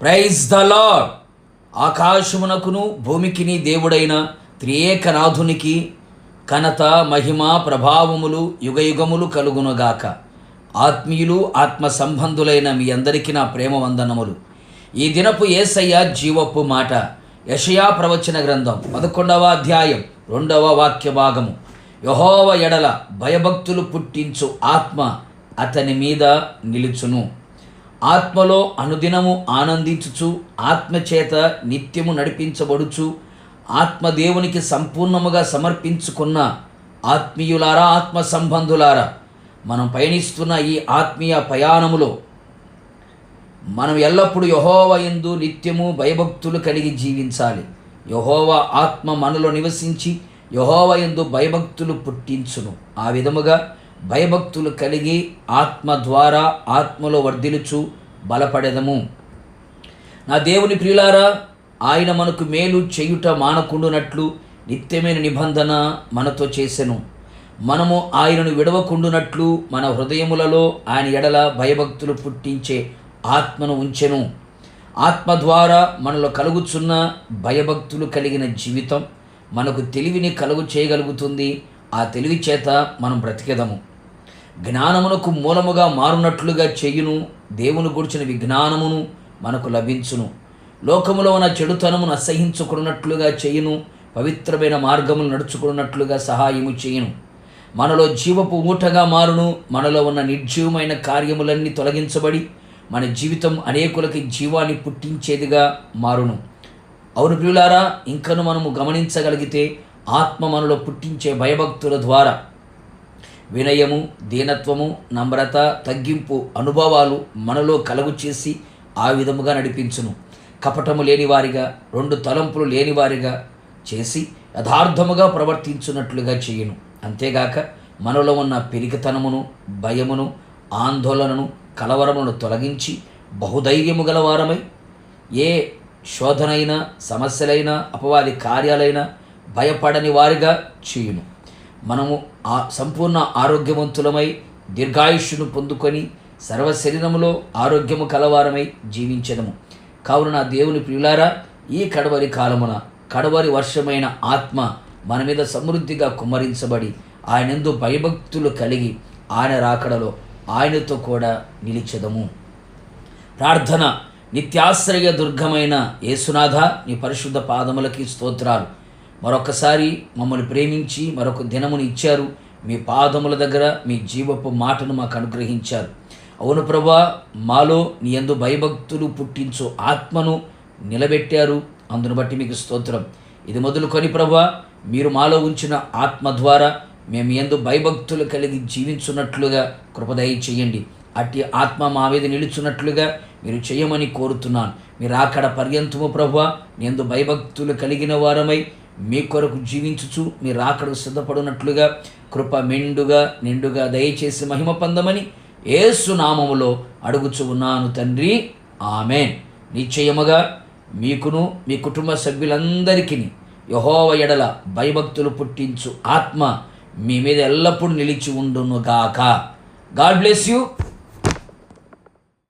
Praise the Lord ఆకాశమునకును భూమికిని దేవుడైన త్రియేకనాథునికి ఘనత మహిమ ప్రభావములు యుగయుగములు కలుగునుగాక. ఆత్మీయులు ఆత్మ సంబంధులైన మీ అందరికీ నా ప్రేమ వందనములు. ఈ దినపు ఏసయ్య జీవపు మాట. యషయా ప్రవచన గ్రంథం పదకొండవ అధ్యాయం రెండవ వాక్య భాగము. యహోవ ఎడల భయభక్తులు పుట్టించు ఆత్మ అతని మీద నిలుచును. ఆత్మలో అనుదినము ఆనందించుచు ఆత్మచేత నిత్యము నడిపించబడుచు ఆత్మదేవునికి సంపూర్ణముగా సమర్పించుకున్న ఆత్మీయులారా ఆత్మ సంబంధులారా మనం పయనిస్తున్న ఈ ఆత్మీయ ప్రయాణములో మనం ఎల్లప్పుడూ యహోవ ఎందు నిత్యము భయభక్తులు కలిగి జీవించాలి. యహోవ ఆత్మ మనలో నివసించి యహోవ ఎందు భయభక్తులు పుట్టించును. ఆ విధముగా భయభక్తులు కలిగి ఆత్మ ద్వారా ఆత్మలో వర్ధిలుచు బలపడెదము. నా దేవుని ప్రియులారా ఆయన మనకు మేలు చేయుట మానకుండునట్లు నిత్యమైన నిబంధన మనతో చేసెను. మనము ఆయనను విడవకుండునట్లు మన హృదయములలో ఆయన ఎడల భయభక్తులు పుట్టించే ఆత్మను ఉంచెను. ఆత్మ ద్వారా మనలో కలుగుచున్న భయభక్తులు కలిగిన జీవితం మనకు తెలివిని కలుగు చేయగలుగుతుంది. ఆ తెలివి చేత మనం బ్రతికెదము. జ్ఞానమునకు మూలముగా మారునట్లుగా చేయును దేవుని గురించిన విజ్ఞానమును మనకు లభించును. లోకములో ఉన్న చెడుతనమును అసహించుకున్నట్లుగా చేయును పవిత్రమైన మార్గములు నడుచుకున్నట్లుగా సహాయము చేయును. మనలో జీవపు ఊటగా మారును మనలో ఉన్న నిర్జీవమైన కార్యములన్నీ తొలగించబడి మన జీవితం అనేకులకి జీవాన్ని పుట్టించేదిగా మారును. అవును ప్రియులారా ఇంకను మనము గమనించగలిగితే ఆత్మ మనలో పుట్టించే భయభక్తుల ద్వారా వినయము దీనత్వము నమ్రత తగ్గింపు అనుభవాలు మనలో కలుగు చేసి ఆ విధముగా నడిపించును. కపటము లేనివారిగా రెండు తలంపులు లేనివారిగా చేసి యథార్థముగా ప్రవర్తించున్నట్లుగా చేయును. అంతేగాక మనలో ఉన్న పెరిగితనమును భయమును ఆందోళనను కలవరమును తొలగించి బహుధైర్యము గలవారమై ఏ శోధనైనా సమస్యలైనా అపవాది కార్యాలైనా భయపడని వారిగా చేయును. మనము ఆ సంపూర్ణ ఆరోగ్యవంతులమై దీర్ఘాయుష్యును పొందుకొని సర్వ శరీరములో ఆరోగ్యము కలవారమై జీవించడము కావున నా దేవుని ప్రియులారా ఈ కడవరి కాలమున కడవరి వర్షమైన ఆత్మ మన మీద సమృద్ధిగా కుమ్మరించబడి ఆయనందు భయభక్తులు కలిగి ఆయన రాకడలో ఆయనతో కూడా నిలిచెదము. ప్రార్థన నిత్యాశ్రయ దుర్గమైన యేసునాథ నీ పరిశుద్ధ పాదములకి స్తోత్రాలు. మరొకసారి మమ్మల్ని ప్రేమించి మరొక దినమును ఇచ్చారు. మీ పాదముల దగ్గర మీ జీవపు మాటను మాకు అనుగ్రహించారు. అవును ప్రభా మాలో నీ ఎందు భయభక్తులు పుట్టించు ఆత్మను నిలబెట్టారు. అందును బట్టి మీకు స్తోత్రం. ఇది మొదలుకొని ప్రభా మీరు మాలో ఉంచిన ఆత్మ ద్వారా మేము ఎందు భయభక్తులు కలిగి జీవించున్నట్లుగా కృపదయ చేయండి అట్టి ఆత్మ మా మీద నిలుచున్నట్లుగా మీరు చేయమని కోరుతున్నాను. మీరు అక్కడ పర్యంతము ప్రభా ఎందు భయభక్తులు కలిగిన వారమై మీ కొరకు జీవించుచు మీ రాకడకు సిద్ధపడినట్లుగా కృప మెండుగా నిండుగా దయచేసి మహిమ పొందమని ఏసు నామములో అడుగుచు ఉన్నాను తండ్రి. ఆమెన్. నిశ్చయముగా మీకును మీ కుటుంబ సభ్యులందరికీ యహోవ ఎడల భయభక్తులు పుట్టించు ఆత్మ మీ మీద ఎల్లప్పుడూ నిలిచి ఉండునుగాక. God bless you.